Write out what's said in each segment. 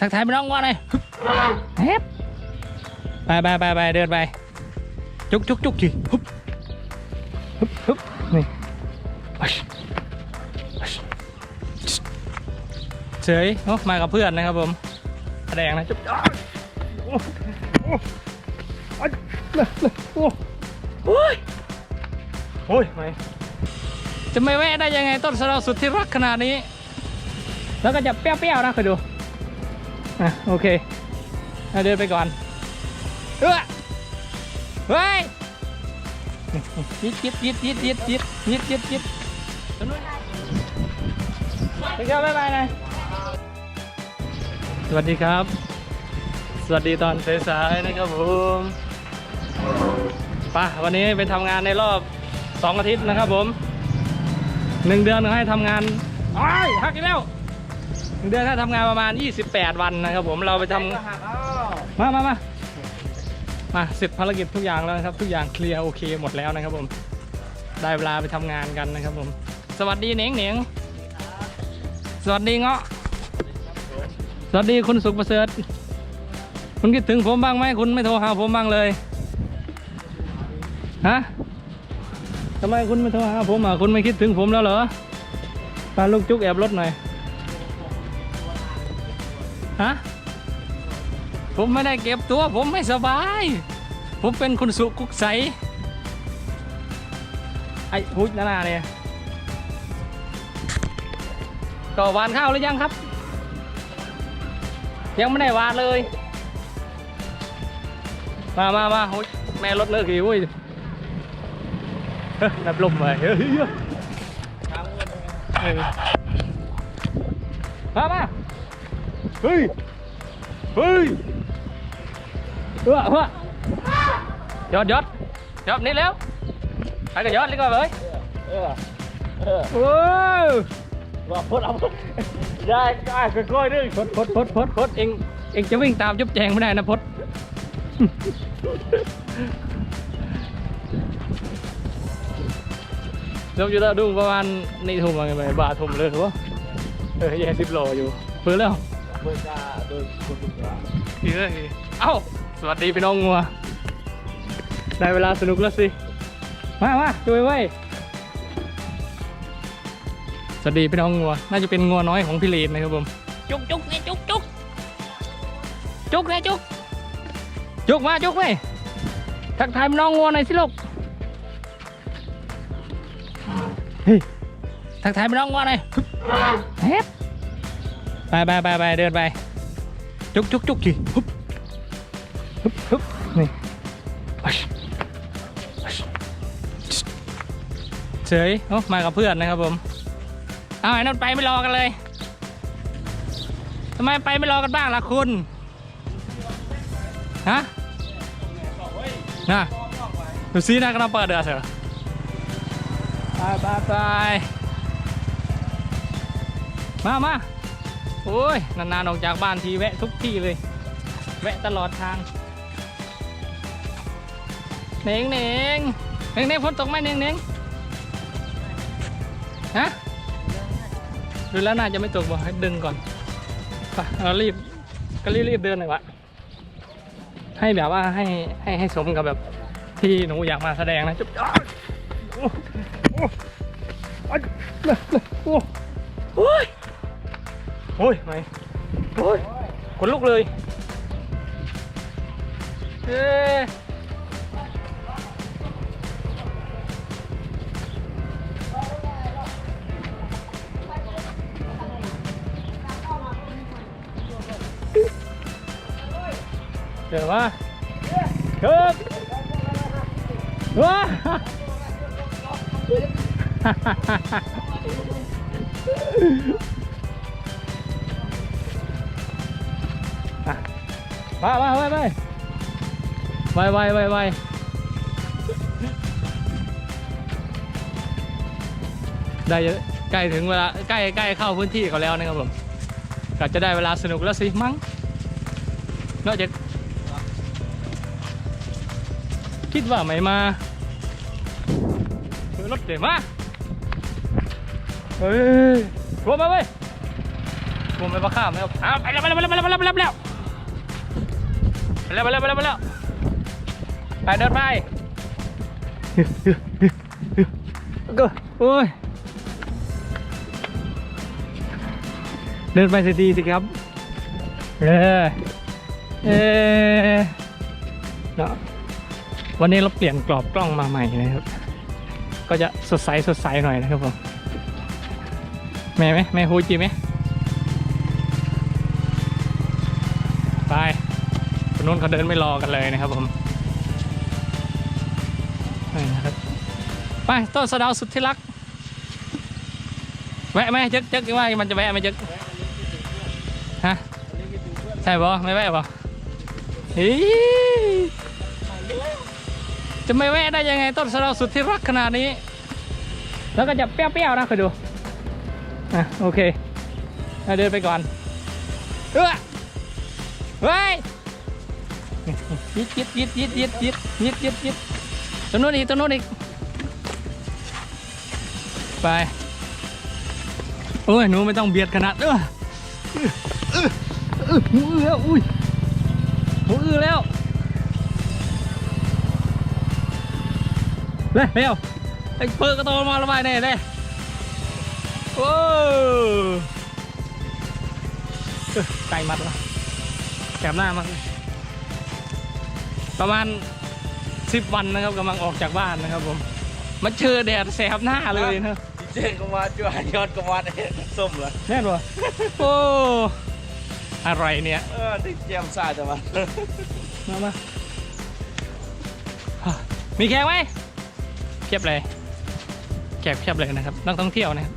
ทักทายพี่น้องว่าไงเฮ็บไปไปไปไปเดินไป จุกจุกจุกจีฮึบฮึบฮึบนี่อัชอัชเฉยโอ้มากับเพื่อนนะครับผมแสดงนะจุ๊บอ้าวโอ้โอ้อัดเลยเลยโอ้โอ้ยโอ้ยไม่จะไม่แวะได้ยังไงต้นสะเดาสุดที่รักขนาดนี้ แล้วก็จะเปรี้ยวๆนะคอยดู อะโอเคเอาเดินไปก่อนเออเฮ้ยยิดยิดยิดยิดยิดยิดยิดยิดยิดไปเจ้าบ๊ายบายนะสวัสดีครับ สวัสดีตอนสายๆนะครับผมป่ะวันนี้ไปทำงานในรอบสองอาทิตย์นะครับผมหนึ่งเดือนให้ทำงานอ้ายหักอีกแล้ว หนึ่งเดือนถ้าทำงานประมาณ 28 วันนะครับผมเราไปทำมามามามาเสร็จภารกิจทุกอย่างแล้วนะครับ ทุกอย่างเคลียร์โอเคหมดแล้วนะครับผมได้เวลาไปทำงานกันนะครับผม สวัสดีเหนียงเหนียงสวัสดีเงาะสวัสดีคุณสุขประเสริฐคุณคิดถึงผมบ้างไหมคุณไม่โทรหาผมบ้างเลยฮะทำไมคุณไม่โทรหาผมอะคุณไม่คิดถึงผมแล้วเหรอปาลูกจุกแอบรถหน่อย ฮะ ผมไม่ได้เก็บตัว ผมไม่สบาย ผมเป็นคุณสุกุกใส ไอ้พุชนานาเนี่ยก็หวานข้าวหรือยังครับ ยังไม่ได้วานเลย มามามาโอ้ยแม่รถเลิกหิวอุ้ยนับลมไปเฮ้ยมามา เฮ้ย เฮ้ยเฮ้ยเฮ้ยยอดยอดยอดนี่แล้วไปกับยอดเลยก่อนเลยเออเออโอ้ยว่าพดเอาพดได้ก็อ่านค่อยๆด้วยพดพดพดพดพดเองเองจะวิ่งตามจุ๊บแจงไม่ได้นะพดลมอยู่แล้วดุ้งประมาณนี่ทุ่มอะไรไปบาทุ่มเลยหัวเออแย่สิบโลอยู่เพื่อแล้ว เบอร์กาโดยคนดุกาอีกเลยเอ้า สวัสดีพี่น้องงัว ได้เวลาสนุกแล้วสิ มามาช่วยไว้ยสวัสดีพี่น้องงัว น่าจะเป็นงัวน้อยของพี่เลนนะครับผม จุกจุกเนี่ยจุกจุกจุกเนี่ยจุกจุกมาจุกไว้ยทักทายพี่น้องงัวหน่อยสิลูก เฮ้ย ทักทายพี่น้องงัวหน่อยเฮ็บ ไปไปไปไปเดินไปจุกจุกจุกจีฮึบฮึบฮึบนี่เฉยโอ้มากับเพื่อนนะครับผมเอาไอ้นั่นไปไม่รอกันเลยทำไมไปไม่รอกันบ้างล่ะคุณฮะน่ะดูซินะกำลังเปิดเดือดเหรอไปไปไปมามา โอ้ย นานๆ ออกจากบ้านทีแวะทุกที่เลย แวะตลอดทางเน่งเน่งเน่งเน่งฝนตกไหมเน่งเน่งฮะดูแล้วน่าจะไม่ตกบ่ให้ดึงก่อนไปเรารีบก็รีบรีบเดินหน่อยวะให้แบบว่าให้ให้ให้สมกับแบบที่หนูอยากมาแสดงนะจุ๊บโอ้โอ้อ้าวเลยเลยโอ้โอ้ย Ui mày. Ui Cuốn lúc เลย Ê. Được quá. Cướp. Quá. Ha ha ha ha มามาไปไปไปไปไปไปได้ใกล้ถึงเวลาใกล้ใกล้เข้าพื้นที่เขาแล้วนะครับผมก็จะได้เวลาสนุกแล้วสิมั้งนอกจากคิดว่าไม่มาเฮ้ยรถเดี๋มาเฮ้ยรวมมาเว้ยผมไปประข้ามนะครับอ้าวไปแล้วไปแล้วไปแล้วไปแล้วไปแล้ว ไปแล้วไปแล้วไปแล้วไปแล้วไปเดินไปก็โอ้ยเดินไปสิดีสิครับเออเออเนาะวันนี้เราเปลี่ยนกรอบกล้องมาใหม่นะครับ ก็จะสดใสสดใสหน่อยนะครับผมแม่ไหมแม่ฮูจิไหม นู้นเขาเดินไม่รอกันเลยนะครับผมนี่นะครับไปต้นสะดาวสุดที่รัก แวะไหมจึ๊กจึ๊กว่ามันจะแวะไหมจึ๊กฮะใช่ปะไม่แวะปะเฮ้ยจะไม่แวะได้ยังไงต้นสะดาวสุดที่รักขนาดนี้ แล้วก็จะเปรี้ยวๆนะคอยดูอะโอเคเอาเดินไปก่อนเออเฮ้ย ยิดยิดยิดยิดยิดยิดยิดยิดยิดตัวนู้นอีกตัวนู้นอีก ไปโอ้ยหนูไม่ต้องเบียดขนาดเออเออเออหูอื้อแล้วอุ้ยหูอื้อแล้วเลยเร็วไอ้เปิดกระโตนมาระบายแน่เลยโอ้ไก่มัดละแกบหน้ามากเลย ประมาณสิบวันนะครับกำลังออกจากบ้านนะครับผมมาเจอแดดแสบหน้าเลยนะเจ๊ก็มาจ้วยอดก็มาได้ส้มเหรอแน่นวะโอ้อะไรเนี่ยเออที่เจียมซาจะมามามาฮ่ามีแขกไหมเพียบเลยแขกเพียบเลยนะครับนักท่องเที่ยวนะครับ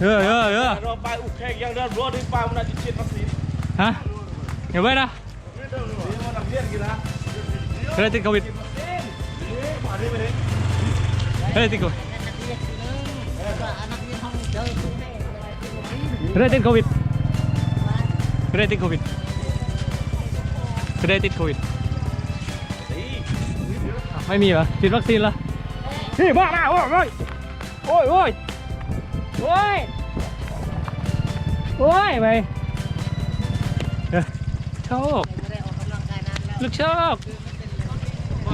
เออเออเออเราไปอุกแขกยังเดินรถที่ป้ามันน่าจะเชียนวัคซีนฮะเดี๋ยวไว้นะนี่มันนักเรียนกี่นะ เฮ้ยติดโควิดเฮ้ยติดโควิดเฮ้ยติดโควิดเฮ้ยติดโควิดเฮ้ยติดโควิดไม่มีเหรอฉีดวัคซีนเหรอนี่บ้าบ้าโอ้ยโอ้ยโอ้ยโอ้ยโอ้ยไปเอ้ยโชค ลูกโชคไป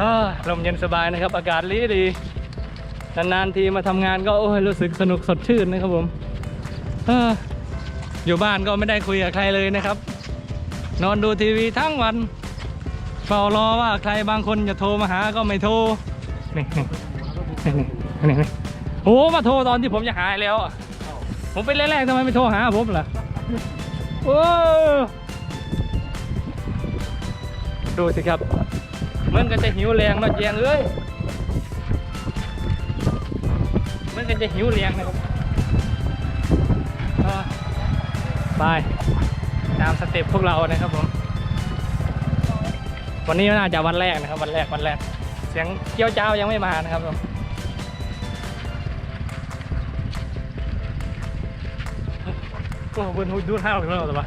อ่าลมเย็นสบายนะครับ อากาศดีดีนานๆทีมาทำงานก็โอ้ยรู้สึกสนุกสดชื่นนะครับผมอออยู่บ้านก็ไม่ได้คุยกับใครเลยนะครับ นอนดูทีวีทั้งวันเฝ้ารอว่าใครบางคนจะโทรมาหาก็ไม่โทรนี่นี่นี่นี่โอ้มาโทรตอนที่ผมจะหายแล้วอะ ผมเป็นแรกๆทำไมไม่โทรหาผมล่ะโอ้ดูสิครับ มันก็จะหิวแรงเนาะเจียงเอ้ยมันก็จะหิวแรงนะครับอ่าไปตามสเต็ปพวกเรานะครับผม วันนี้น่าจะวันแรกนะครับ วันแรกวันแรก เสียงเกี้ยวเจ้ายังไม่มานะครับผม โอ้โหบนหูดูท่าหรือเล่าแต่ว่า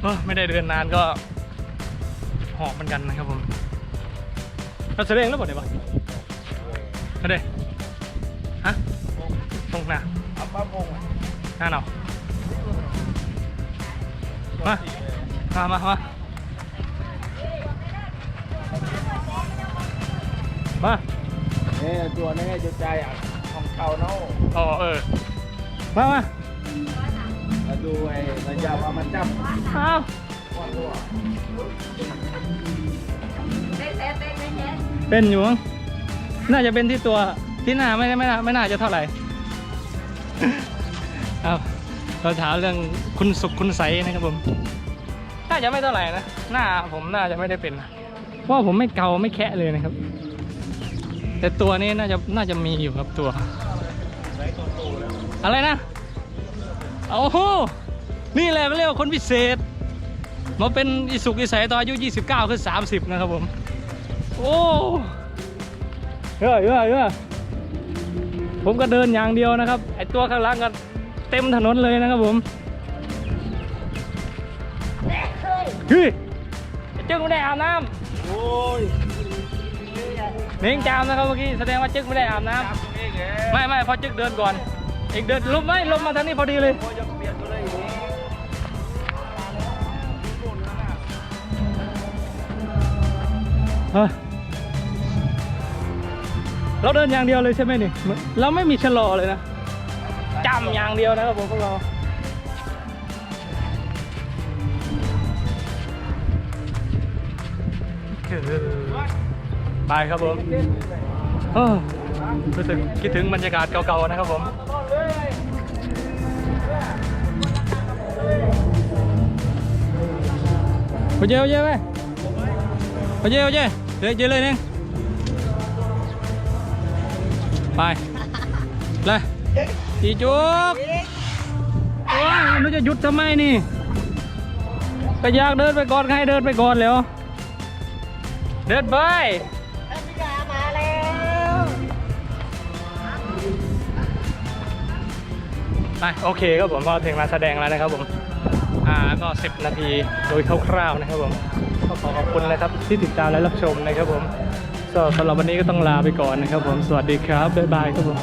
เอไม่ได้เดินนานก็หอบเหมือนกันนะครับผมเราแสดงแล้วบ่ได้ปะเอาเด้ฮะตรงหน้าอัปปะมงหน้าเนามามามามามาเนี่ยตัวนี้จะใจอะของเขาเนาะอ๋อเออ มามามาดูไอ้ระยะว่ามันจับเอาว่าตัวเป็นอยู่มั้งน่าจะเป็นที่ตัวที่หน้าไม่ไม่น่าไม่น่าจะเท่าไหร่เอาเราถามเรื่องคุณสุขคุณใสนะครับผม น่าจะไม่เท่าไหร่นะ หน้าผมน่าจะไม่ได้เป็นนะเพราะว่าผมไม่เกาไม่แคะเลยนะครับ แต่ตัวนี้น่าจะน่าจะมีอยู่ครับตัว อะไรนะโอ้โหนี่แหละเขาเรียกว่าคนพิเศษมาเป็นอิสุกอิสัยตอนอายุ 29ขึ้น30 นะครับผม โอ้เยอะเยอะเยอะผมก็เดินอย่างเดียวนะครับ ไอตัวข้างหล่างก็เต็มถนนเลยนะครับผมเฮ้ยไอ้เจ้าไม่ได้อาบน้โอ้ยำนิ่งจามนะครับเมื่อกี้แสดงว่าจึ๊กไม่ได้อาบน้ำไม่ไม่เพอจึ๊กเดินก่อน อีกเดินลมไม่ลมมาทางนี้พอดีเลยเฮ้ยเราเดินอย่างเดียวเลยใช่ไหมนี่ เราไม่มีชะลอเลยนะจำอย่างเดียวนะครับผมพวกเราไปครับผมเออรู้สึกคิดถึงบรรยากาศเก่าๆนะครับผม อเลยนึงไปเลยจีจุกว้ายมันจะหยุดทำไมนี่ก็อยากเดินไปก่อนใครเดินไปก่อนแล้ว เดินไปมาแล้วไปโอเคครับผมก็ถึงมาแสดงแล้วนะครับผม ก็10 นาทีโดยคร่าวๆนะครับผมก็ขอขอบคุณนะครับที่ติดตามและรับชมนะครับผมสำหรับวันนี้ก็ต้องลาไปก่อนนะครับผมสวัสดีครับบ๊ายบายครับผม